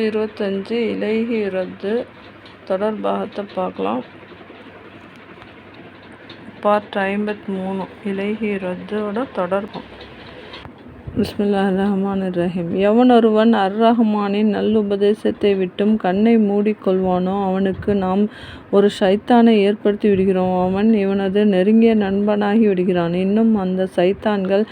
இருபத்தஞ்சி இலகி ரத்து தொடர்பாகத்தை பார்க்கலாம். பார்ட் ஐம்பத்தி மூணு இலகி ரத்தோட தொடர்பம் பிஸ்மில்லா ரஹ்மான் ரஹீம் எவனொருவன் அர் ரஹ்மானின் நல்லுபதேசத்தை விட்டும் கண்ணை மூடிக்கொள்வானோ அவனுக்கு நாம் ஒரு சைத்தானை ஏற்படுத்தி விடுகிறோம். அவன் இவனது நெருங்கிய நண்பனாகி விடுகிறான். இன்னும் அந்த சைத்தான்கள்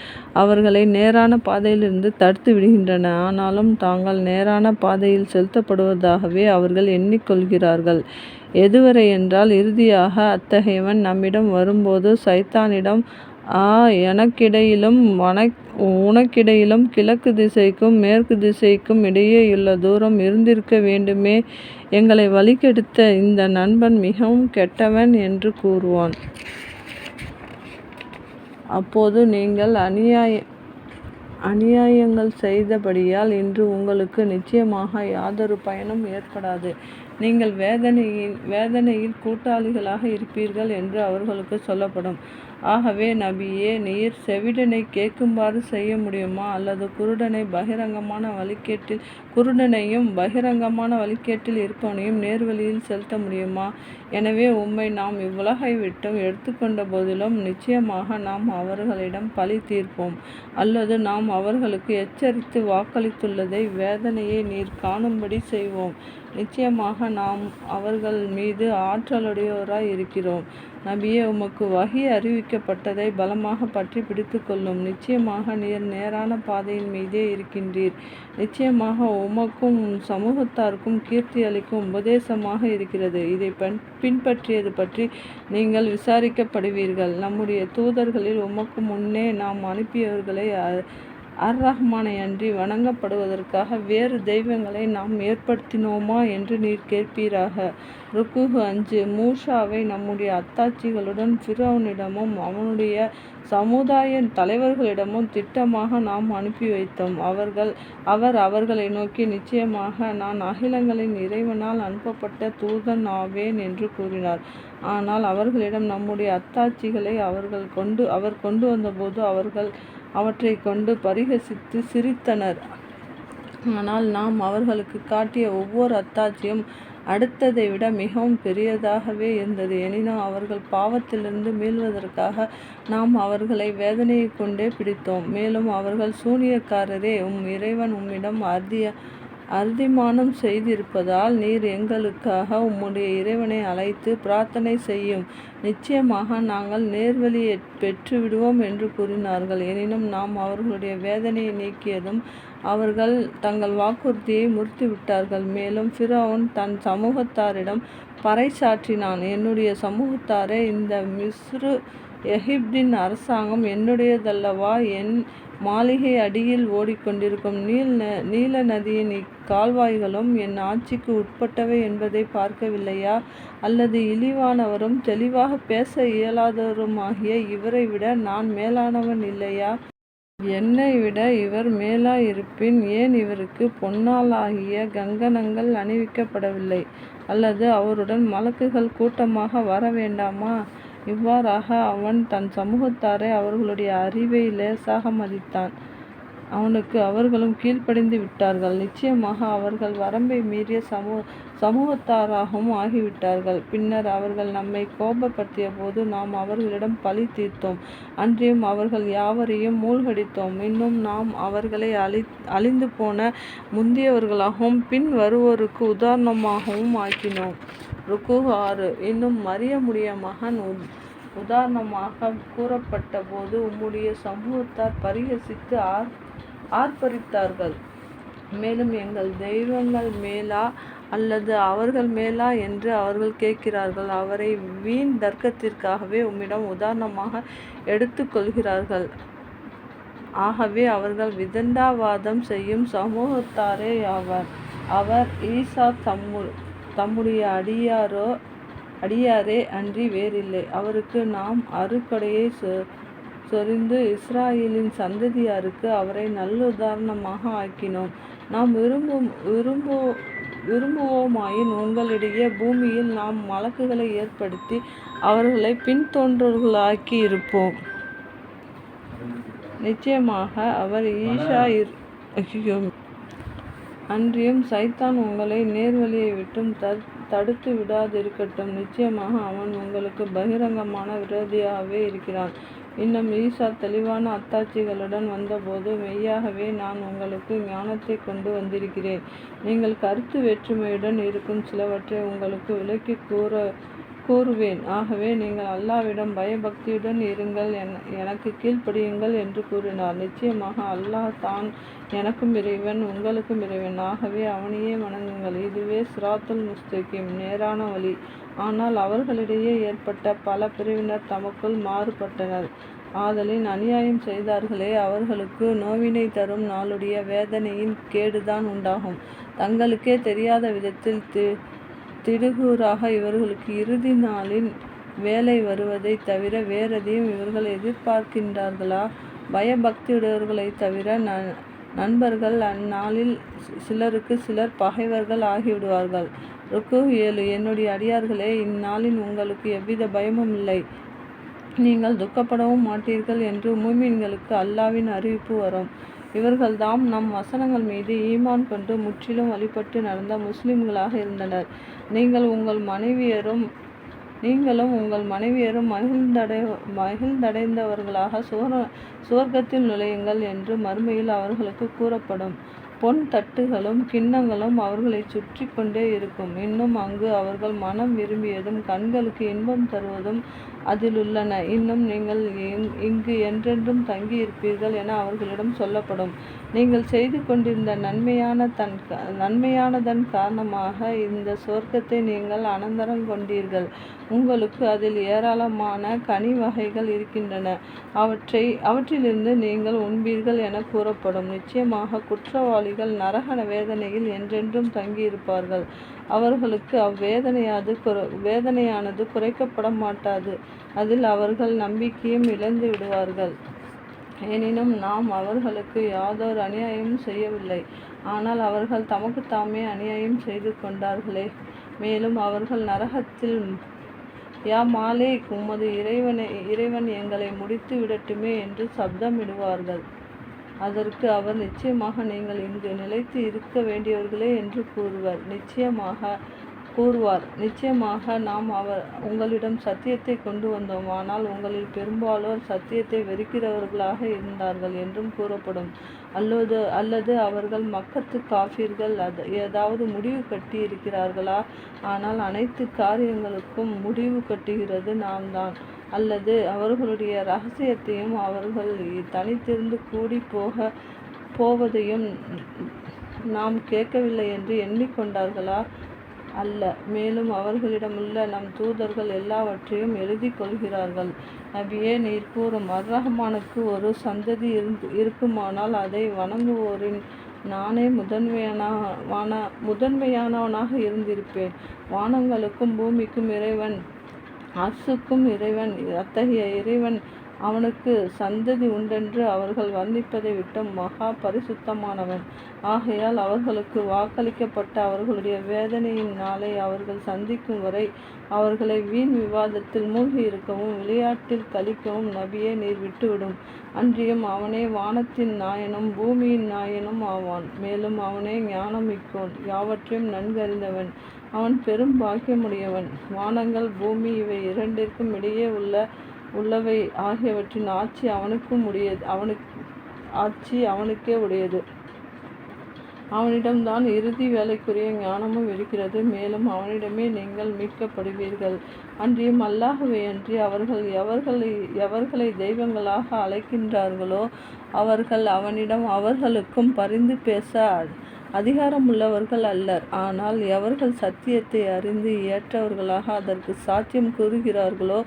அவர்களை நேரான பாதையிலிருந்து தடுத்து விடுகின்றன. ஆனாலும் தாங்கள் நேரான பாதையில் செலுத்தப்படுவதாகவே அவர்கள் எண்ணிக்கொள்கிறார்கள். எதுவரை என்றால் இறுதியாக அத்தகையவன் நம்மிடம் வரும்போது சைத்தானிடம் ஆ எனக்கிடையிலும் உனக்கிடையிலும் கிழக்கு திசைக்கும் மேற்கு திசைக்கும் இடையேயுள்ள தூரம் இருந்திருக்க வேண்டுமே எங்களை வழிகெடுத்த இந்த நண்பன் மிகவும் கெட்டவன் என்று கூறுவான். அப்போது நீங்கள் அநியாய அநியாயங்கள் செய்தபடியால் இன்று உங்களுக்கு நிச்சயமாக யாதொரு பயனும் ஏற்படாது. நீங்கள் வேதனையில் வேதனையில் கூட்டாளிகளாக இருப்பீர்கள் என்று அவர்களுக்கு சொல்லப்படும். ஆகவே நபியே நீர் செவிடனை கேட்குமாறு செய்ய முடியுமா? அல்லது குருடனை பகிரங்கமான வழிகேட்டில் குருடனையும் பகிரங்கமான வழிகேட்டில் இருப்பவனையும் நேர்வழியில் செலுத்த முடியுமா? எனவே உம்மை நாம் இவ்வுலகை விட்டும் எடுத்துக்கொண்ட போதிலும் நிச்சயமாக நாம் அவர்களிடம் பழி தீர்ப்போம். அல்லது நாம் அவர்களுக்கு எச்சரித்து வாக்களித்துள்ளதை வேதனையை நீர் காணும்படி செய்வோம். நிச்சயமாக நாம் அவர்கள் மீது ஆற்றலுடையோராய் இருக்கிறோம். நபியே உமக்கு வகி அறிவிக்கப்பட்டதை பலமாக பற்றி பிடித்து பிடித்துக்கொள்ளும். நிச்சயமாக நீர் நேரான பாதையின் மீதே இருக்கின்றீர். நிச்சயமாக உமக்கும் சமூகத்தாருக்கும் கீர்த்தி அளிக்கும் உபதேசமாக இருக்கிறது. இதைப் பின்பற்றியது பற்றி நீங்கள் விசாரிக்கப்படுவீர்கள். நம்முடைய தூதர்களில் உமக்கு முன்னே நாம் அனுப்பியவர்களை அர் ரஹ்மானை அன்றி வணங்கப்படுவதற்காக வேறு தெய்வங்களை நாம் ஏற்படுத்தினோமா என்று நீர் கேட்பீராக. ருக்குகு அஞ்சு. மூஷாவை நம்முடைய அத்தாட்சிகளுடன் ஃபிரோனிடமும் அவனுடைய சமுதாய தலைவர்களிடமும் திட்டமாக நாம் அனுப்பி வைத்தோம். அவர்கள் அவர் அவர்களை நோக்கி நிச்சயமாக நான் அகிலங்களின் இறைவனால் அனுப்பப்பட்ட தூதன் ஆவேன் என்று கூறினார். ஆனால் அவர்களிடம் நம்முடைய அத்தாட்சிகளை அவர்கள் கொண்டு அவர் கொண்டு வந்தபோது அவர்கள் அவற்றை கொண்டு பரிகசித்து சிரித்தனர். ஆனால் நாம் அவர்களுக்கு காட்டிய ஒவ்வொரு அத்தாட்சியும் அடுத்ததை விட மிகவும் பெரியதாகவே இருந்தது. எனினும் அவர்கள் பாவத்திலிருந்து மீள்வதற்காக நாம் அவர்களை வேதனையை கொண்டே பிடித்தோம். மேலும் அவர்கள் சூனியக்காரரே உம் இறைவன் உம்மிடம் அர்திய அறுதிமானம் செய்திருப்பதால் நீர் எங்களுக்காக உம்முடைய இறைவனை அழைத்து பிரார்த்தனை செய்யும். நிச்சயமாக நாங்கள் நேர்வழியை பெற்றுவிடுவோம் என்று கூறினார்கள். எனினும் நாம் அவர்களுடைய வேதனையை நீக்கியதும் அவர்கள் தங்கள் வாக்குறுதியை முறித்துவிட்டார்கள். மேலும் ஃபிரோன் தன் சமூகத்தாரிடம் பறைசாற்றினான் என்னுடைய சமூகத்தாரே இந்த மிஸ்ரு எகிப்தின் அரசாங்கம் என்னுடையதல்லவா? என் மாளிகை அடியில் ஓடிக்கொண்டிருக்கும் நீல் நீல நதியின் இக்கால்வாய்களும் என் ஆட்சிக்கு உட்பட்டவை என்பதைப் பார்க்கவில்லையா? அல்லது இழிவானவரும் தெளிவாகப் பேச இயலாதவருமாகிய இவரை விட நான் மேலானவன் இல்லையா? என்னைவிட இவர் மேலாயிருப்பின் ஏன் இவருக்கு பொன்னாலாகிய கங்கணங்கள் அணிவிக்கப்படவில்லை? அல்லது அவருடன் மலக்குகள் கூட்டமாக வர வேண்டாமா? இவ்வாறாக அவன் தன் சமூகத்தாரை அவர்களுடைய அறிவை லேசாக மதித்தான். அவனுக்கு அவர்களும் கீழ்ப்படிந்து விட்டார்கள். நிச்சயமாக அவர்கள் வரம்பை மீறிய சமூக சமூகத்தாராகவும் ஆகிவிட்டார்கள். பின்னர் அவர்கள் நம்மைக் கோபப்படுத்தியபோது நாம் அவர்களிடம் பழி தீர்த்தோம். அன்றியும் அவர்கள் யாவரையும் மூழ்கடித்தோம். இன்னும் நாம் அவர்களை அழி அழிந்து போன முந்தியவர்களாகவும் பின் வருவோருக்கு உதாரணமாகவும் ஆக்கினோம். ருக்கு ஆறு. இன்னும் மரியமுடைய மகன் உதாரணமாக கூறப்பட்ட போது உம்முடைய சமூகத்தார் பரிகசித்து ஆர் ஆர்ப்பரித்தார்கள். மேலும் எங்கள் தெய்வங்கள் மேலா? அல்லது அவர்கள் மேலா? என்று அவர்கள் கேட்கிறார்கள். அவரை வீண் தர்க்கத்திற்காகவே உம்மிடம் உதாரணமாக எடுத்துக்கொள்கிறார்கள் ஆகவே அவர்கள் விதண்டாவாதம் செய்யும் சமூகத்தாரே ஆவார் அவர் ஈசா தம்முடைய அடியாரோ அடியாரே அன்றி வேறில்லை. அவருக்கு நாம் அருக்கடையை சொரிந்து இஸ்ராயேலின் சந்ததியாருக்கு அவரை நல்லுதாரணமாக ஆக்கினோம். நாம் விரும்புவோமாயின் உங்களிடையே பூமியில் நாம் மலக்குகளை ஏற்படுத்தி அவர்களை பின்தோன்றல்களாக்கி இருப்போம். நிச்சயமாக அவர் ஈஷா இர் அன்றியும் சைத்தான் உங்களை நேர்வழியை விட்டும் தடுத்து விடாதிருக்கட்டும். நிச்சயமாக அவன் உங்களுக்கு பகிரங்கமான விரோதியாகவே இருக்கிறான். இன்னும் ஈசா தெளிவான அத்தாட்சிகளுடன் வந்தபோது மெய்யாகவே நான் உங்களுக்கு ஞானத்தை கொண்டு வந்திருக்கிறேன். நீங்கள் கருத்து வேற்றுமையுடன் இருக்கும் சிலவற்றை உங்களுக்கு விலக்கி கூற கூறுவேன். ஆகவே நீங்கள் அல்லாவிடம் பயபக்தியுடன் இருங்கள். எனக்கு கீழ்ப்படியுங்கள் என்று கூறினார். நிச்சயமாக அல்லாஹ் தான் எனக்கும் இறைவன் உங்களுக்கும் இறைவன். ஆகவே அவனையே வணங்குங்கள். இதுவே சிராத்துல் முஸ்தகிம் நேரான வழி. ஆனால் அவர்களிடையே ஏற்பட்ட பல பிரிவினர் தமக்குள் மாறுபட்டனர். ஆதலின் அநியாயம் செய்தார்களே அவர்களுக்கு நோவினை தரும் நாளுடைய வேதனையின் கேடுதான் உண்டாகும். தங்களுக்கே தெரியாத விதத்தில் திடுகூறாக இவர்களுக்கு இறுதி நாளில் வேலை வருவதைத் தவிர வேறெதையும் இவர்கள் எதிர்பார்க்கின்றார்களா? பயபக்தியுடையவர்களை தவிர ந நண்பர்கள் அந்நாளில் சிலருக்கு சிலர் பகைவர்கள் ஆகிவிடுவார்கள். ருக்கு ஏழு என்னுடைய அடியார்களே இந்நாளின் உங்களுக்கு எவ்வித பயமும் இல்லை. நீங்கள் துக்கப்படவும் மாட்டீர்கள் என்று மூமின்களுக்கு அல்லாவின் அறிவிப்பு வரும். இவர்கள்தாம் நம் வசனங்கள் மீது ஈமான் கொண்டு முற்றிலும் வழிபட்டு நடந்த முஸ்லிம்களாக இருந்தனர். நீங்கள் உங்கள் மனைவியரும் நீங்களும் உங்கள் மனைவியரும் மகிழ்ந்தடை மகிழ்ந்தடைந்தவர்களாக சுவர சுவர்க்கத்தில் நுழையுங்கள் என்று மறுமையில் அவர்களுக்கு கூறப்படும். பொன் தட்டுகளும் கிண்ணங்களும் அவர்களை சுற்றி கொண்டே இருக்கும். இன்னும் அங்கு அவர்கள் மனம் விரும்பியதும் கண்களுக்கு இன்பம் தருவதும் அதில் உள்ளன இன்னும் நீங்கள் இங்கு என்றென்றும் தங்கி இருப்பீர்கள் என அவர்களிடம் சொல்லப்படும். நீங்கள் செய்து கொண்டிருந்த நன்மையான தன் நன்மையானதன் காரணமாக இந்த சொர்க்கத்தை நீங்கள் அனந்தரம் கொண்டீர்கள். உங்களுக்கு அதில் ஏராளமான கனி வகைகள் இருக்கின்றன. அவற்றை அவற்றிலிருந்து நீங்கள் உண்பீர்கள் என கூறப்படும். நிச்சயமாக குற்றவாளிகள் நரகண வேதனையில் என்றென்றும் தங்கியிருப்பார்கள். அவர்களுக்கு அவ்வேதனையாது வேதனையானது குறைக்கப்பட மாட்டாது. அதில் அவர்கள் நம்பிக்கையும் இழந்து விடுவார்கள். எனினும் நாம் அவர்களுக்கு யாதொரு அநியாயமும் செய்யவில்லை. ஆனால் அவர்கள் தமக்கு தாமே அநியாயம் செய்து கொண்டார்களே. மேலும் அவர்கள் நரகத்தில் யா மாலே உமது இறைவனை இறைவன் எங்களை முடித்து விடட்டுமே என்று சப்தமிடுவார்கள். அதற்கு அவர் நிச்சயமாக நீங்கள் இங்கு நிலைத்து இருக்க வேண்டியவர்களே என்று கூறுவர். நிச்சயமாக கூறுவார். நிச்சயமாக நாம் அவர் உங்களிடம் சத்தியத்தை கொண்டு வந்தோம். ஆனால் உங்களில் பெரும்பாலோர் சத்தியத்தை வெறுக்கிறவர்களாக இருந்தார்கள் என்றும் கூறப்படும். அல்லது அல்லது அவர்கள் மக்கத்து காஃபிர்கள் அது ஏதாவது முடிவு கட்டி இருக்கிறார்களா ஆனால் அனைத்து காரியங்களுக்கும் முடிவு கட்டுகிறது நாம் தான் அல்லது அவர்களுடைய ரகசியத்தையும் அவர்கள் தனித்திருந்து கூடி போக போவதையும் நாம் கேட்கவில்லை என்று எண்ணிக்கொண்டார்களா? அல்ல. மேலும் அவர்களிடமுள்ள நம் தூதர்கள் எல்லாவற்றையும் எழுதி கொள்கிறார்கள். நபியே நீர் கூறும் அர்ரஹமானுக்கு ஒரு சந்ததி இருந்து இருக்குமானால் அதை வணங்குவோரின் நானே முதன்மையான முதன்மையானவனாக இருந்திருப்பேன். வானங்களுக்கும் பூமிக்கும் இறைவன் ஆசுக்கும் இறைவன் அத்தகைய இறைவன் அவனுக்கு சந்ததி உண்டென்று அவர்கள் வர்ணிப்பதை விட்டு மகா பரிசுத்தமானவன். ஆகையால் அவர்களுக்கு வாக்களிக்கப்பட்ட அவர்களுடைய வேதனையின் நாளை அவர்கள் சந்திக்கும் வரை அவர்களை வீண் விவாதத்தில் மூழ்கி இருக்கவும் விளையாட்டில் கழிக்கவும் நபியே நீர் விட்டுவிடும். அன்றியும் அவனே வானத்தின் நாயனும் பூமியின் நாயனும் ஆவான். மேலும் அவனே ஞானமிக்கோன் யாவற்றையும் நன்கறிந்தவன். அவன் பெரும் பாக்கியமுடையவன். வானங்கள் பூமி இவை இரண்டிற்கும் இடையே உள்ள உள்ளவை ஆகியவற்றின் ஆட்சி அவனுக்கும் உடையது. அவனுக்கு ஆட்சி அவனுக்கே உடையது. அவனிடம்தான் இறுதி வேலைக்குரிய ஞானமும் இருக்கிறது. மேலும் அவனிடமே நீங்கள் மீட்கப்படுவீர்கள். அன்றியும் அல்லாகவே அன்றி அவர்கள் எவர்களை எவர்களை தெய்வங்களாக அழைக்கின்றார்களோ அவர்கள் அவனிடம் அவர்களுக்கும் பரிந்து பேச அதிகாரம் உள்ளவர்கள் அல்லர். ஆனால் எவர்கள் சத்தியத்தை அறிந்து ஏற்றவர்களாக அதற்கு சாட்சியம் கூறுகிறார்களோ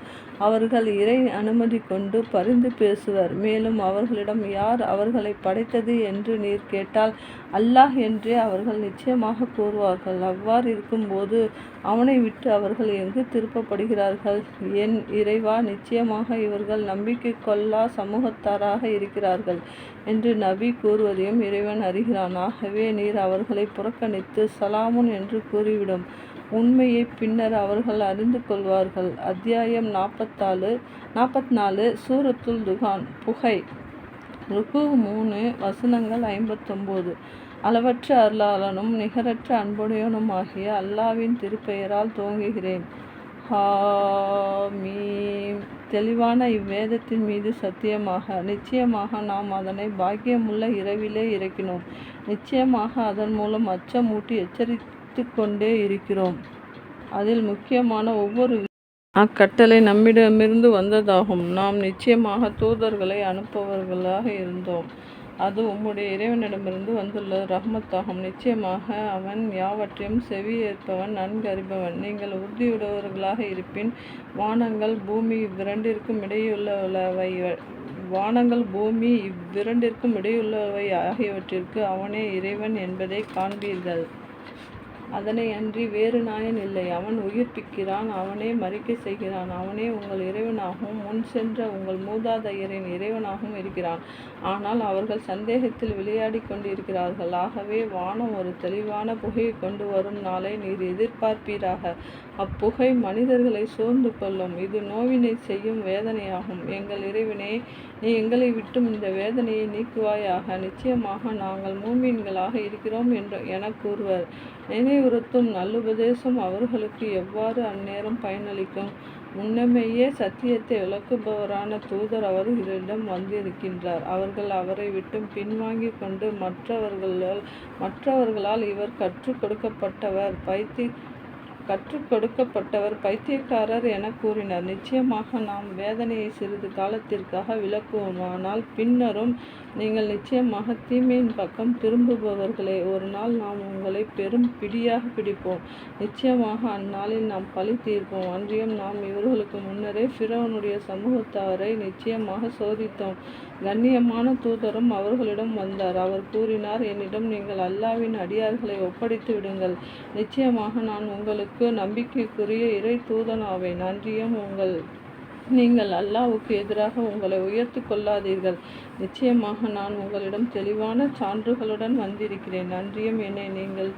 அவர்கள் இறை அனுமதி கொண்டு பரிந்து பேசுவர். மேலும் அவர்களிடம் யார் அவர்களை படைத்தது என்று நீர் கேட்டால் அல்லாஹ் என்றே அவர்கள் நிச்சயமாக கூறுவார்கள். அவ்வாறு இருக்கும்போது அவனை விட்டு அவர்கள் எங்கு திருப்பப்படுகிறார்கள்? என் இறைவா நிச்சயமாக இவர்கள் நம்பிக்கை கொள்ளா சமூகத்தாராக இருக்கிறார்கள் என்று நபி கூறுவதையும் இறைவன் அறிகிறான். ஆகவே நீர் அவர்களை புறக்கணித்து சலாமுன் என்று கூறிவிடும். உண்மையை பின்னர் அவர்கள் அறிந்து கொள்வார்கள். அத்தியாயம் நாற்பத்தாலு நாற்பத்தி நாலு சூரத்துல் துகான் புகை. ருக்கு மூணு வசனங்கள் ஐம்பத்தொம்போது. அளவற்ற அருளாளனும் நிகரற்ற அன்புடையவனுமாகிய அல்லாவின் திருப்பெயரால் துவங்குகிறேன். ஹாமீம் தெளிவான இவ்வேதத்தின் மீது சத்தியமாக நிச்சயமாக நாம் அதனை பாக்கியமுள்ள இரவிலே இறக்கினோம். நிச்சயமாக அதன் மூலம் அச்சமூட்டி எச்சரித்து கொண்டே இருக்கிறோம். அதில் முக்கியமான ஒவ்வொரு அக்கட்டளை நம்மிடமிருந்து வந்ததாகும். நாம் நிச்சயமாக தூதர்களை அனுப்புபவர்களாக இருந்தோம். அது உம்முடைய இறைவனிடமிருந்து வந்துள்ள ரஹ்மத்தாகும். நிச்சயமாக அவன் யாவற்றையும் செவியேற்பவன் நன்கு அறிபவன் நீங்கள் உறுதியுடையவர்களாக இருப்பின் வானங்கள் பூமி இவ்விரண்டிற்கும் இடையுள்ளவை வானங்கள் பூமி இவ்விரண்டிற்கும் இடையுள்ளவை ஆகியவற்றிற்கு அவனே இறைவன் என்பதை காண்பீர்கள். அதனை அன்றி வேறு நாயன் இல்லை. அவன் உயிர்ப்பிக்கிறான் அவனே மறிக்க செய்கிறான் அவனே உங்கள் இறைவனாகவும் முன் சென்ற உங்கள் மூதாதையரின் இறைவனாகவும் இருக்கிறான். ஆனால் அவர்கள் சந்தேகத்தில் விளையாடி கொண்டிருக்கிறார்கள். ஆகவே வானம் ஒரு தெளிவான புகையை கொண்டு வரும் நாளை நீர் எதிர்பார்ப்பீராக. அப்புகை மனிதர்களை சூழ்ந்து கொள்ளும். இது நோவினை செய்யும் வேதனையாகும். எங்கள் இறைவனே நீ எங்களை விட்டும் இந்த வேதனையை நீக்குவாயாக. நிச்சயமாக நாங்கள் மூமீன்களாக இருக்கிறோம் என்று என கூறுவர். உறுத்தும் நல்லுபதேசம் அவர்களுக்கு எவ்வாறு அந்நேரம் பயனளிக்கும்? முன்னமேயே சத்தியத்தை விளக்குபவரான தூதர் அவர்களிடம் வந்திருக்கின்றார். அவர்கள் அவரை விட்டு பின்வாங்கி கொண்டு மற்றவர்களால் மற்றவர்களால் இவர் கற்றுக் கொடுக்கப்பட்டவர் பைத்தி கற்றுக் கொடுக்கப்பட்டவர் பைத்தியக்காரர் என கூறினார். நிச்சயமாக நாம் வேதனையை சிறிது காலத்திற்காக விளக்குவோம் ஆனால் பின்னரும் நீங்கள் நிச்சயமாக தீமையின் பக்கம் திரும்புபவர்களே ஒரு நாள் நாம் உங்களை பெரும் பிடியாக பிடிப்போம். நிச்சயமாக அந்நாளில் நாம் பழி தீர்ப்போம். அன்றியும் நாம் இவர்களுக்கு முன்னரே பிறவனுடைய சமூகத்தாரை நிச்சயமாக சோதித்தோம். கண்ணியமான தூதரும் அவர்களிடம் வந்தார். அவர் கூறினார் என்னிடம் நீங்கள் அல்லாவின் அடியார்களை ஒப்படைத்து விடுங்கள். நிச்சயமாக நான் உங்களுக்கு நம்பிக்கைக்குரிய இறை தூதனாவேன். நன்றியும் உங்கள் நீங்கள் அல்லாவுக்கு எதிராக உங்களை உயர்த்து கொள்ளாதீர்கள் நிச்சயமாக நான் உங்களிடம் தெளிவான சான்றுகளுடன் வந்திருக்கிறேன். நன்றியும் என்னை நீங்கள்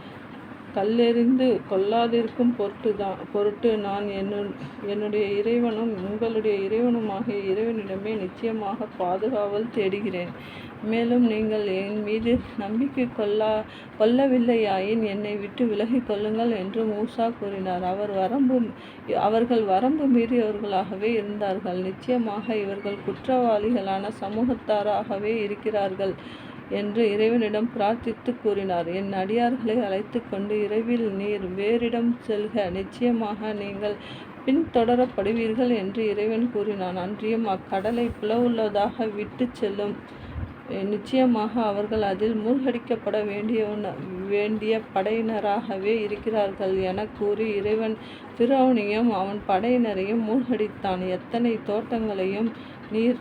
கல்லெறிந்து கொல்லாதிருக்கும் பொருட்டு தான் பொருட்டு நான் என்னு என்னுடைய இறைவனும் உங்களுடைய இறைவனுமாகிய இறைவனிடமே நிச்சயமாக பாதுகாவல் தேடுகிறேன். மேலும் நீங்கள் என் மீது நம்பிக்கை கொள்ளா கொள்ளவில்லையாயின் என்னை விட்டு விலகி கொள்ளுங்கள் என்று மூசா கூறினார். அவர் வரம்பு அவர்கள் வரம்பு மீறியவர்களாகவே இருந்தார்கள். நிச்சயமாக இவர்கள் குற்றவாளிகளான சமூகத்தாராகவே இருக்கிறார்கள். என்று இறைவனிடம் பிரார்த்தித்து கூறினார். என் அடியார்களை அழைத்து கொண்டு இரவில் நீர் வேறிடம் செல்க. நிச்சயமாக நீங்கள் பின்தொடரப்படுவீர்கள் என்று இறைவன் கூறினான். அன்றியும் அக்கடலை பிளவுள்ளதாக விட்டு செல்லும். நிச்சயமாக அவர்கள் அதில் மூழ்கடிக்கப்பட வேண்டிய வேண்டிய படையினராகவே இருக்கிறார்கள் என கூறி இறைவன் பிறவனையும் அவன் படையினரையும் மூழ்கடித்தான். எத்தனை தோட்டங்களையும் நீர்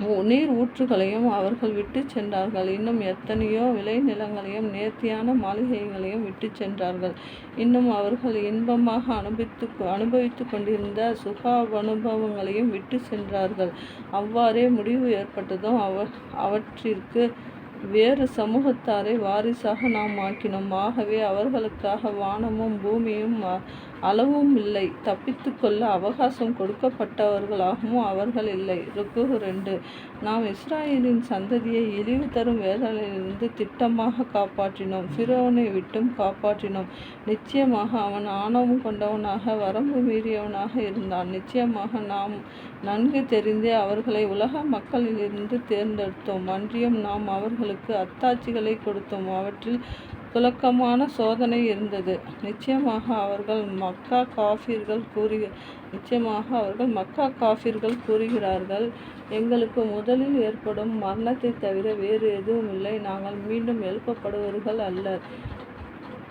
நீர் ஊற்றுகளையும் அவர்கள் விட்டு சென்றார்கள். இன்னும் எத்தனையோ விளைநிலங்களையும் நேர்த்தியான மாளிகைகளையும் விட்டு சென்றார்கள். இன்னும் அவர்கள் இன்பமாக அனுபவித்து அனுபவித்து கொண்டிருந்த சுகாவனுபவங்களையும் விட்டு சென்றார்கள். அவ்வாறே முடிவு ஏற்பட்டதும் அவ அவற்றிற்கு வேறு சமூகத்தாரை வாரிசாக நாம் ஆக்கினோம். ஆகவே அவர்களுக்காக வானமும் பூமியும் அளவும் இல்லை. தப்பித்து கொள்ள அவகாசம் கொடுக்கப்பட்டவர்களாகவும் அவர்கள் இல்லை. ருக்கு ரெண்டு. நாம் இஸ்ராயலின் சந்ததியை இழிவு தரும் வேதனையிலிருந்து திட்டமாக காப்பாற்றினோம். ஃபிரோனை விட்டும் காப்பாற்றினோம். நிச்சயமாக அவன் ஆணவம் கொண்டவனாக வரம்பு மீறியவனாக இருந்தான். நிச்சயமாக நாம் நன்கு தெரிந்தே அவர்களை உலக மக்களிலிருந்து தேர்ந்தெடுத்தோம். அன்றியும் நாம் அவர்களுக்கு அத்தாட்சிகளை கொடுத்தோம். அவற்றில் புழக்கமான சோதனை இருந்தது. நிச்சயமாக அவர்கள் மக்கா காஃபிர்கள் கூறி நிச்சயமாக அவர்கள் மக்கா காஃபிர்கள் கூறுகிறார்கள். எங்களுக்கு முதலில் ஏற்படும் மரணத்தை தவிர வேறு எதுவும் இல்லை. நாங்கள் மீண்டும் எழுப்பப்படுவர்கள் அல்ல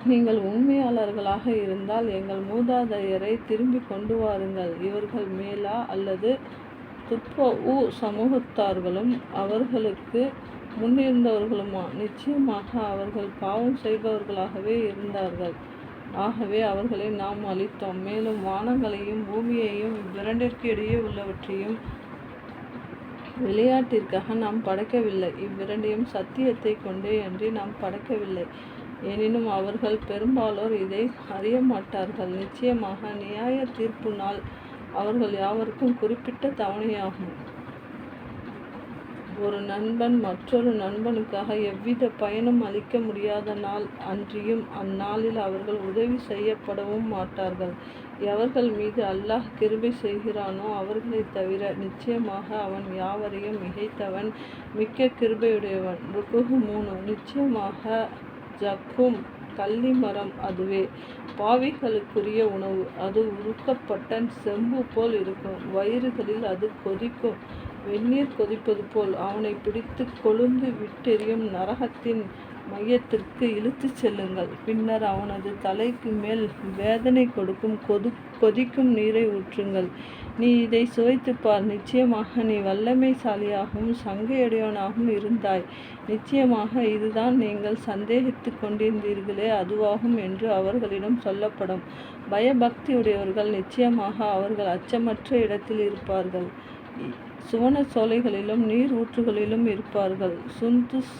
நீங்கள் உண்மையாளர்களாக இருந்தால் எங்கள் மூதாதையரை திரும்பி கொண்டு வாருங்கள். இவர்கள் மேலா அல்லது துப்ப ஊ சமூகத்தார்களும் அவர்களுக்கு முன்னிருந்தவர்களுமா? நிச்சயமாக அவர்கள் பாவம் செய்பவர்களாகவே இருந்தார்கள். ஆகவே அவர்களை நாம் அளித்தோம் மேலும் வானங்களையும் பூமியையும் இவ்விரண்டிற்கு இடையே உள்ளவற்றையும் விளையாட்டிற்காக நாம் படைக்கவில்லை. இவ்விரண்டையும் சத்தியத்தை கொண்டே அன்றி நாம் படைக்கவில்லை. எனினும் அவர்கள் பெரும்பாலோர் இதை அறிய மாட்டார்கள். நிச்சயமாக நியாய தீர்ப்பு நாள் அவர்கள் யாவருக்கும் குறிப்பிட்ட தவணையாகும். ஒரு நண்பன் மற்றொரு நண்பனுக்காக எவ்வித பயனும் அளிக்க முடியாத நாள் அன்றியும் அந்நாளில் அவர்கள் உதவி செய்யப்படவும் மாட்டார்கள். எவர்கள் மீது அல்லாஹ் கிருபை செய்கிறானோ அவர்களை தவிர நிச்சயமாக அவன் யாவரையும் மிகைத்தவன் மிக்க கிருபையுடையவன். ருக்குகு மூணு. நிச்சயமாக ஜக்கும் கள்ளி மரம் அதுவே. பாவிகளுக்குரிய உணவு. அது உருக்கப்பட்ட செம்பு போல் இருக்கும். வயிறுகளில் அது கொதிக்கும். வெந்நீர் கொதிப்பது போல் அவனை பிடித்து கொழுந்து விட்டெறியும் நரகத்தின் மையத்திற்கு இழுத்துச் செல்லுங்கள். பின்னர் அவனது தலைக்கு மேல் வேதனை கொடுக்கும் கொது கொதிக்கும் நீரை ஊற்றுங்கள். நீ இதை சுவைத்துப் பார். நிச்சயமாக நீ வல்லமைசாலியாகவும் சங்கையடையவனாகவும் இருந்தாய். நிச்சயமாக இதுதான் நீங்கள் சந்தேகித்து கொண்டிருந்தீர்களே அதுவாகும் என்று அவர்களிடம் சொல்லப்படும். பயபக்தியுடையவர்கள் நிச்சயமாக அவர்கள் அச்சமற்ற இடத்தில் இருப்பார்கள். சுவன சோலைகளிலும் நீர் ஊற்றுகளிலும் இருப்பார்கள். சுந்துஸ்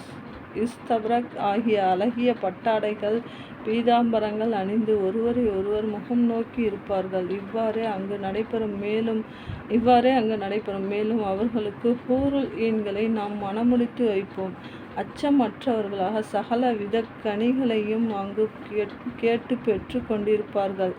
இஸ்தபரக் ஆகிய அழகிய பட்டாடைகள் பீதாம்பரங்கள் அணிந்து ஒருவரை ஒருவர் முகம் நோக்கி இருப்பார்கள். இவ்வாறே அங்கு நடைபெறும். மேலும் இவ்வாறே அங்கு நடைபெறும். மேலும் அவர்களுக்கு ஹூருல் ஈன்களை நாம் மனமுடித்து வைப்போம். அச்சமற்றவர்களாக சகல வித கனிகளையும் அங்கு கேட்டு பெற்று கொண்டிருப்பார்கள்.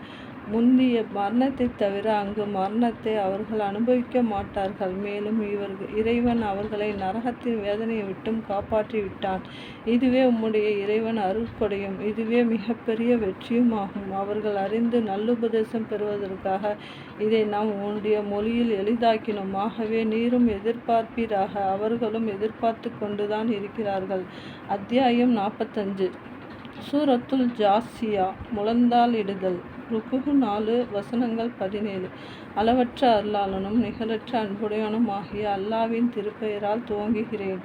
முந்திய மரணத்தை தவிர அங்கு மரணத்தை அவர்கள் அனுபவிக்க மாட்டார்கள். மேலும் இவர்கள் இறைவன் அவர்களை நரகத்தின் வேதனையை விட்டும் காப்பாற்றி விட்டான் இதுவே உம்முடைய இறைவன் அருள்கொடையும். இதுவே மிகப்பெரிய வெற்றியும் ஆகும் அவர்கள் அறிந்து நல்லுபதேசம் பெறுவதற்காக இதை நாம் உன்னுடைய மொழியில் எளிதாக்கினோம். ஆகவே நீரும் எதிர்பார்ப்பீராக. அவர்களும் எதிர்பார்த்து கொண்டுதான் இருக்கிறார்கள். அத்தியாயம் நாற்பத்தஞ்சு. சூரத்துல் ஜாசியா முழந்தால் இடுதல். ருக்குகு நாலு வசனங்கள் பதினேழு. அளவற்ற அருளாளனும் நிகழற்ற அன்புடையனும் ஆகிய அல்லாவின் திருப்பெயரால் துவங்குகிறேன்.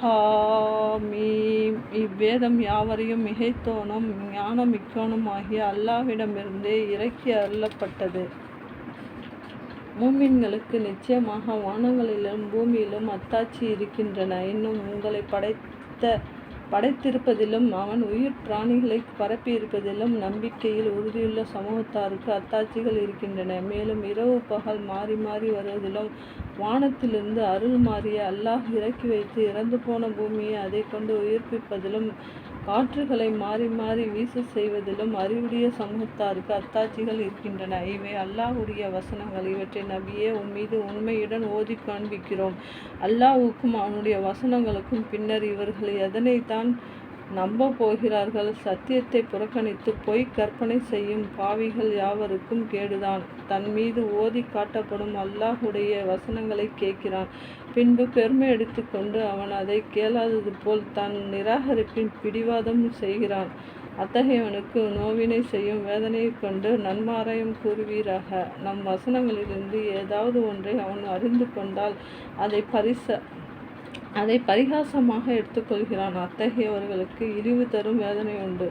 ஹாமீம் இவ்வேதம் யாவரையும் மிகைத்தோனும் ஞானமிக்கோனும் ஆகிய அல்லாவிடமிருந்தே இறக்கி அருளப்பட்டது. மூமின்களுக்கு நிச்சயமாக வானங்களிலும் பூமியிலும் அத்தாட்சி இருக்கின்றன. இன்னும் உங்களை படைத்த படைத்திருப்பதிலும் அவன் உயிர் பிராணிகளை பரப்பியிருப்பதிலும் நம்பிக்கையில் உறுதியுள்ள சமூகத்தாருக்கு அத்தாட்சிகள் இருக்கின்றன. மேலும் இரவு பகல் மாறி மாறி வருவதிலும் வானத்திலிருந்து அருள் மாறிய அல்லாஹ் இறக்கி வைத்து இறந்து போன பூமியை அதை கொண்டு உயிர்ப்பிப்பதிலும் காற்றுகளை மாறி மாறி வீச செய்வதிலும் அறிவுடைய சமூகத்தாருக்கு அத்தாட்சிகள் இருக்கின்றன. இவை அல்லாஹுடைய வசனங்கள். இவற்றை நபியே உன் மீது உண்மையுடன் ஓதி காண்பிக்கிறோம். அல்லாஹுக்கும் அவனுடைய வசனங்களுக்கும் பின்னர் இவர்கள் எதனைத்தான் நம்ப போகிறார்கள் சத்தியத்தை புறக்கணித்து பொய் கற்பனை செய்யும் பாவிகள் யாவருக்கும் கேடுதான். தன் மீது ஓதி காட்டப்படும் அல்லாஹுடைய வசனங்களை கேட்கிறான். பின்பு பெருமை எடுத்துக்கொண்டு அவன் அதை கேளாதது போல் தன் நிராகரிப்பின் பிடிவாதம் செய்கிறான். அத்தகையவனுக்கு நோவினை செய்யும் வேதனையை கொண்டு நன்மாராயம் கூறுவீராக. நம் வசனங்களிலிருந்து ஏதாவது ஒன்றை அவன் அறிந்து கொண்டால் அதை பரிச அதை பரிகாசமாக எடுத்துக்கொள்கிறான். அத்தகையவர்களுக்கு இழிவு தரும் வேதனை உண்டு.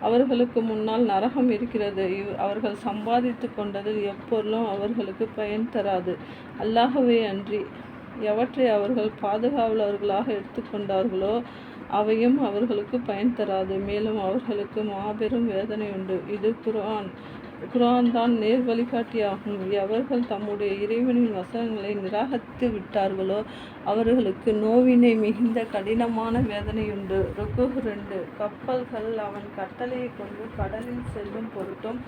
அவர்களுக்கு முன்னால் நரகம் இருக்கிறது. இவ் அவர்கள் சம்பாதித்து கொண்டதில் எப்பொருளும் அவர்களுக்கு பயன் தராது. அல்லாகவே அன்றி எவற்றை அவர்கள் பாதுகாவலர்களாக எடுத்துக்கொண்டார்களோ அவையும் அவர்களுக்கு பயன் தராது. மேலும் அவர்களுக்கு மாபெரும் வேதனை உண்டு. இது குரான் குரான் தான் நேர் வழிகாட்டியாகும். எவர்கள் தம்முடைய இறைவனின் வசனங்களை நிராகரித்து விட்டார்களோ அவர்களுக்கு நோவினை மிகுந்த கடினமான வேதனையுண்டு. ருக்கு ரெண்டு கப்பல்கள் அவன் கட்டளையை கொண்டு கடலில் செல்லும் பொருட்டும்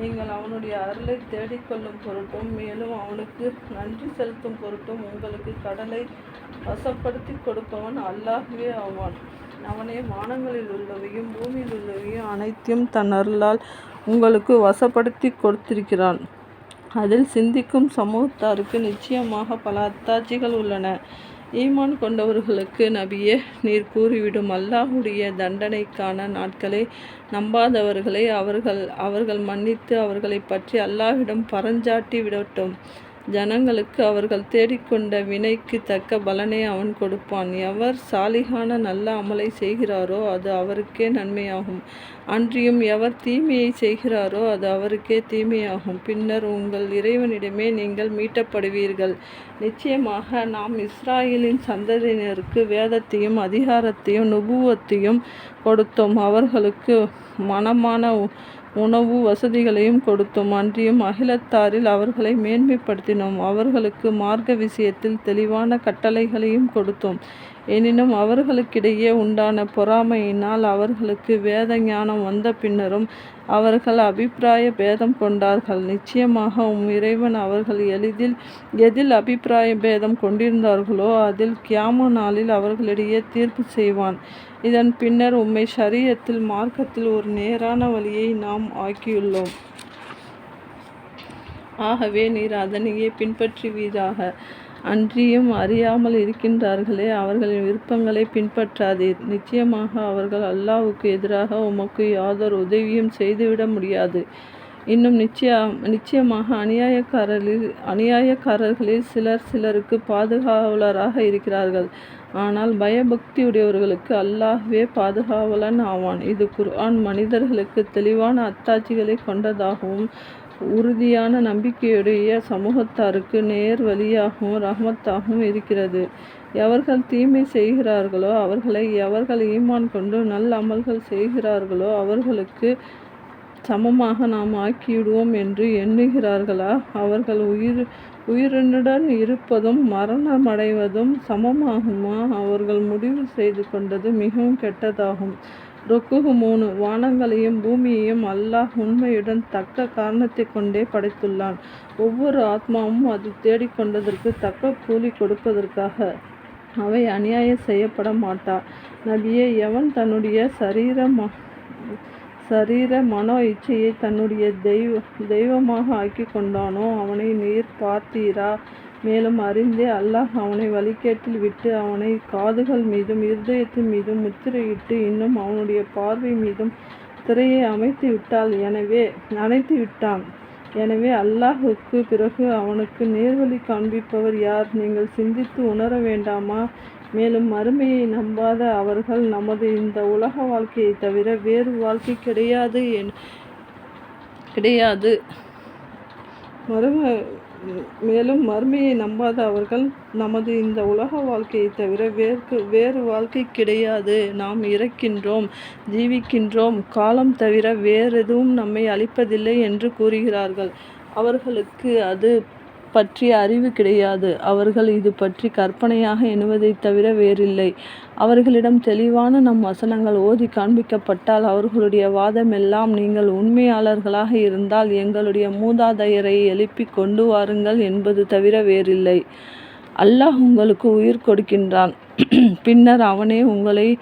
நீங்கள் அவனுடைய அருளை தேடிக்கொள்ளும் பொருட்டும் மேலும் அவனுக்கு நன்றி செலுத்தும் பொருட்டும் உங்களுக்கு கடலை வசப்படுத்தி கொடுப்பவன் அல்லாகவே ஆவான். அவனே வானங்களில் உள்ளவையும் பூமியில் உள்ளவையும் அனைத்தையும் தன் அருளால் உங்களுக்கு வசப்படுத்தி கொடுத்திருக்கிறான். அதில் சிந்திக்கும் சமூகத்தாருக்கு நிச்சயமாக பல அத்தாட்சிகள் உள்ளன. ஈமான் கொண்டவர்களுக்கு நபியே நீர் கூறிவிடும் அல்லாஹுடைய தண்டனைக்கான நாட்களை நம்பாதவர்களை அவர்கள் அவர்கள் மன்னித்து அவர்களை பற்றி அல்லாஹ்விடம் பரஞ்சாட்டி விடட்டும். ஜனங்களுக்கு அவர்கள் தேடிக்கொண்ட வினைக்கு தக்க பலனை அவன் கொடுப்பான். எவர் சாலிகான நல்ல அமலை செய்கிறாரோ அது அவருக்கே நன்மையாகும். அன்றியும் எவர் தீமையை செய்கிறாரோ அது அவருக்கே தீமையாகும். பின்னர் உங்கள் இறைவனிடமே நீங்கள் மீட்டப்படுவீர்கள். நிச்சயமாக நாம் இஸ்ராயலின் சந்ததியினருக்கு வேதத்தையும் அதிகாரத்தையும் நுபுவத்தையும் கொடுத்தோம். அவர்களுக்கு மனமான உணவு வசதிகளையும் கொடுத்தோம். அன்றியும் அகிலத்தாரில் அவர்களை மேன்மைப்படுத்தினோம். அவர்களுக்கு மார்க்க விஷயத்தில் தெளிவான கட்டளைகளையும் கொடுத்தோம். எனினும் அவர்களுக்கிடையே உண்டான பொறாமையினால் அவர்களுக்கு வேத ஞானம் வந்த பின்னரும் அவர்கள் அபிப்பிராய பேதம் கொண்டார்கள். நிச்சயமாக உம் இறைவன் அவர்கள் எளிதில் எதில் அபிப்பிராய பேதம் கொண்டிருந்தார்களோ அதில் கியாம நாளில் அவர்களிடையே தீர்ப்பு செய்வான். இதன் பின்னர் உம்மை சரீரத்தில் மார்க்கத்தில் ஒரு நேரான வழியை நாம் ஆக்கியுள்ளோம். ஆகவே நீர் அதனையே பின்பற்றுவீராக. அன்றியும் அறியாமல் இருக்கின்றார்களே அவர்களின் விருப்பங்களை பின்பற்றாதீர் நிச்சயமாக அவர்கள் அல்லாவுக்கு எதிராக உமக்கு யாதொரு உதவியும் செய்துவிட முடியாது. இன்னும் நிச்சய நிச்சயமாக அநியாயக்காரர்களில் அநியாயக்காரர்களில் சிலர் சிலருக்கு பாதுகாவலராக இருக்கிறார்கள். ஆனால் பயபக்தியுடையவர்களுக்கு அல்லாஹ்வே பாதுகாவலன் ஆவான். இது குர்ஆன் மனிதர்களுக்கு தெளிவான அத்தாட்சிகளை கொண்டதாகவும் உறுதியான நம்பிக்கையுடைய சமூகத்தாருக்கு நேர் வழியாகவும் ரஹமத்தாகவும் இருக்கிறது. எவர்கள் தீமை செய்கிறார்களோ அவர்களை எவர்கள் ஈமான் கொண்டு நல்ல அமல்கள் செய்கிறார்களோ அவர்களுக்கு சமமாக நாம் ஆக்கிவிடுவோம் என்று எண்ணுகிறார்களா? அவர்கள் உயிர் உயிருடன் இருப்பதும் மரணமடைவதும் சமமாகுமா? அவர்கள் முடிவு செய்து கொண்டது மிகவும் கெட்டதாகும். ருக்குகு மூணு. வானங்களையும் பூமியையும் அல்லாஹ் உண்மையுடன் தக்க காரணத்தை கொண்டே படைத்துள்ளான். ஒவ்வொரு ஆத்மாவும் அது தேடிக்கொண்டதற்கு தக்க கூலி கொடுப்பதற்காக அவை அநியாயம் செய்யப்பட மாட்டா. நபியே எவன் தன்னுடைய சரீர ம சரீர மனோ இச்சையை தன்னுடைய தெய்வ தெய்வமாக ஆக்கி கொண்டானோ அவனை நீர் பார்த்தீரா? மேலும் அறிந்தே அல்லாஹ் அவனை வழிகேட்டில் விட்டு அவனை காதுகள் மீதும் இருதயத்தின் மீதும் முத்திரையிட்டு இன்னும் அவனுடைய பார்வை மீதும் திரையை அமைத்து விட்டால் எனவே அணைத்து விட்டான். எனவே அல்லாஹுக்கு பிறகு அவனுக்கு நேர்வழி காண்பிப்பவர் யார்? நீங்கள் சிந்தித்து உணர வேண்டாமா? மேலும் மறுமையை நம்பாத அவர்கள் நமது இந்த உலக வாழ்க்கையை தவிர வேறு வாழ்க்கை கிடையாது என் கிடையாது. மறுமை மேலும் மறுமையை நம்பாத அவர்கள் நமது இந்த உலக வாழ்க்கையை தவிர வேறு வேறு வாழ்க்கை கிடையாது. நாம் இறக்கின்றோம் ஜீவிக்கின்றோம். காலம் தவிர வேறெதுவும் நம்மை அழிப்பதில்லை என்று கூறுகிறார்கள். அவர்களுக்கு அது பற்றிய அறிவு கிடையாது. அவர்கள் இது பற்றி கற்பனையாக எண்ணுவதைத் தவிர வேறில்லை. அவர்களிடம் தெளிவான நம் வசனங்கள் ஓதி காண்பிக்கப்பட்டால் அவர்களுடைய வாதமெல்லாம் நீங்கள் உண்மையாளர்களாக இருந்தால் எங்களுடைய மூதாதையரை எழுப்பி கொண்டு வாருங்கள் என்பது தவிர வேறில்லை. அல்லாஹ் உங்களுக்கு உயிர் கொடுக்கின்றான். பின்னர் அவனே உங்களை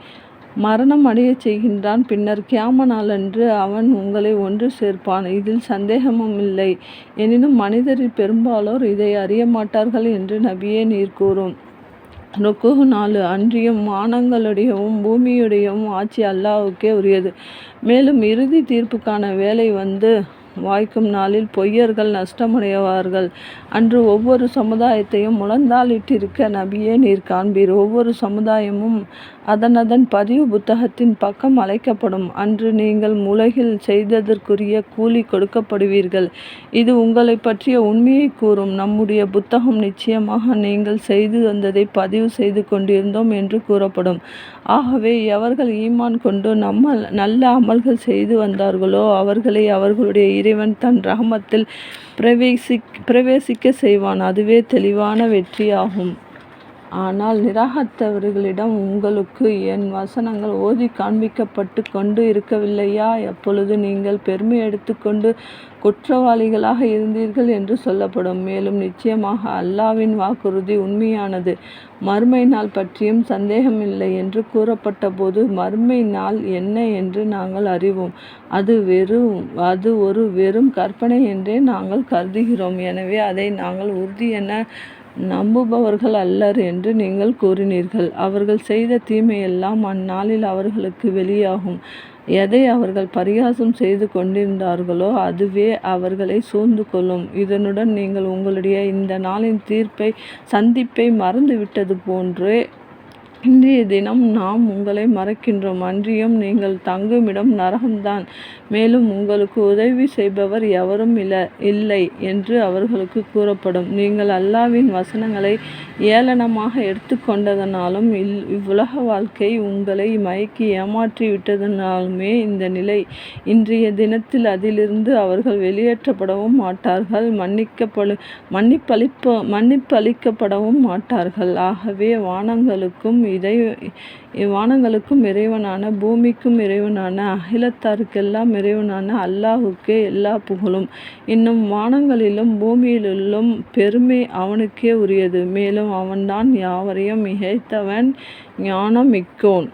மரணம் அடையச் செய்கின்றான். பின்னர் கியாம நாளன்று அவன் உங்களை ஒன்று சேர்ப்பான். இதில் சந்தேகமும் இல்லை. எனினும் மனிதரில் பெரும்பாலோர் இதை அறிய மாட்டார்கள் என்று நபியே நீர் கூறும். ருக்குஹு நாலு அன்றியும் வானங்களுடையவும் பூமியுடையவும் ஆட்சி அல்லாவுக்கே உரியது. மேலும் இறுதி தீர்ப்புக்கான வேலை வந்து வாய்க்கும் நாளில் பொய்யர்கள் நஷ்டமடைவார்கள். அன்று ஒவ்வொரு சமுதாயத்தையும் முழந்தாளிட்டிருக்க நபியே நீர் காண்பீர். ஒவ்வொரு சமுதாயமும் அதனதன் பதிவு புத்தகத்தின் பக்கம் அழைக்கப்படும். அன்று நீங்கள் உலகில் செய்ததற்குரிய கூலி கொடுக்கப்படுவீர்கள். இது உங்களை பற்றிய உண்மையை கூறும். நம்முடைய புத்தகம் நிச்சயமாக நீங்கள் செய்து வந்ததை பதிவு செய்து கொண்டிருந்தோம் என்று கூறப்படும். ஆகவே எவர்கள் ஈமான் கொண்டு நம்ம நல்ல அமல்கள் செய்து வந்தார்களோ அவர்களை அவர்களுடைய இறைவன் தன் ரகமத்தில் பிரவேசி பிரவேசிக்க செய்வான். அதுவே தெளிவான வெற்றியாகும். ஆனால் நிராகரித்தவர்களிடம் உங்களுக்கு என் வசனங்கள் ஓதி காண்பிக்கப்பட்டு கொண்டு இருக்கவில்லையா? எப்பொழுது நீங்கள் பெருமை எடுத்துக்கொண்டு குற்றவாளிகளாக இருந்தீர்கள் என்று சொல்லப்படும். மேலும் நிச்சயமாக அல்லாவின் வாக்குறுதி உண்மையானது. மறுமை நாள் பற்றியும் சந்தேகமில்லை என்று கூறப்பட்ட போது மறுமை நாள் என்ன என்று நாங்கள் அறிவோம். அது வெறும் அது ஒரு வெறும் கற்பனை என்றே நாங்கள் கருதுகிறோம். எனவே அதை நாங்கள் உறுதி என நம்புபவர்கள் அல்லர் என்று நீங்கள் கூறினீர்கள். அவர்கள் செய்த தீமையெல்லாம் அந்நாளில் அவர்களுக்கு வெளியாகும். எதை அவர்கள் பரிகாசம் செய்து கொண்டிருந்தார்களோ அதுவே அவர்களை சூழ்ந்து கொள்ளும். இதனுடன் நீங்கள் உங்களுடைய இந்த நாளின் தீர்ப்பை சந்திப்பை மறந்துவிட்டது போன்றே இன்றைய தினம் நாம் உங்களை மறக்கின்றோம். அன்றியும் நீங்கள் தங்குமிடம் நரகம்தான். மேலும் உங்களுக்கு உதவி செய்பவர் எவரும் இல்லை என்று அவர்களுக்கு கூறப்படும். நீங்கள் அல்லாவின் வசனங்களை ஏளனமாக எடுத்துக்கொண்டதனாலும் இல் இவ்வுலக வாழ்க்கை உங்களை மயக்கி ஏமாற்றி விட்டதனாலுமே இந்த நிலை. இன்றைய தினத்தில் அதிலிருந்து அவர்கள் வெளியேற்றப்படவும் மாட்டார்கள். மன்னிக்கப்படு மன்னிப்பளிப்ப மன்னிப்பளிக்கப்படவும் மாட்டார்கள். ஆகவே வானங்களுக்கும் இதை வானங்களுக்கும் இறைவனான பூமிக்கும் இறைவனான அகிலத்தாருக்கெல்லாம் இறைவனான அல்லாஹுக்கே எல்லா புகழும். இன்னும் வானங்களிலும் பூமியிலும் பெருமை அவனுக்கே உரியது. மேலும் அவன்தான் யாவரையும் மிகைத்தவன் ஞானம் மிக்கோன்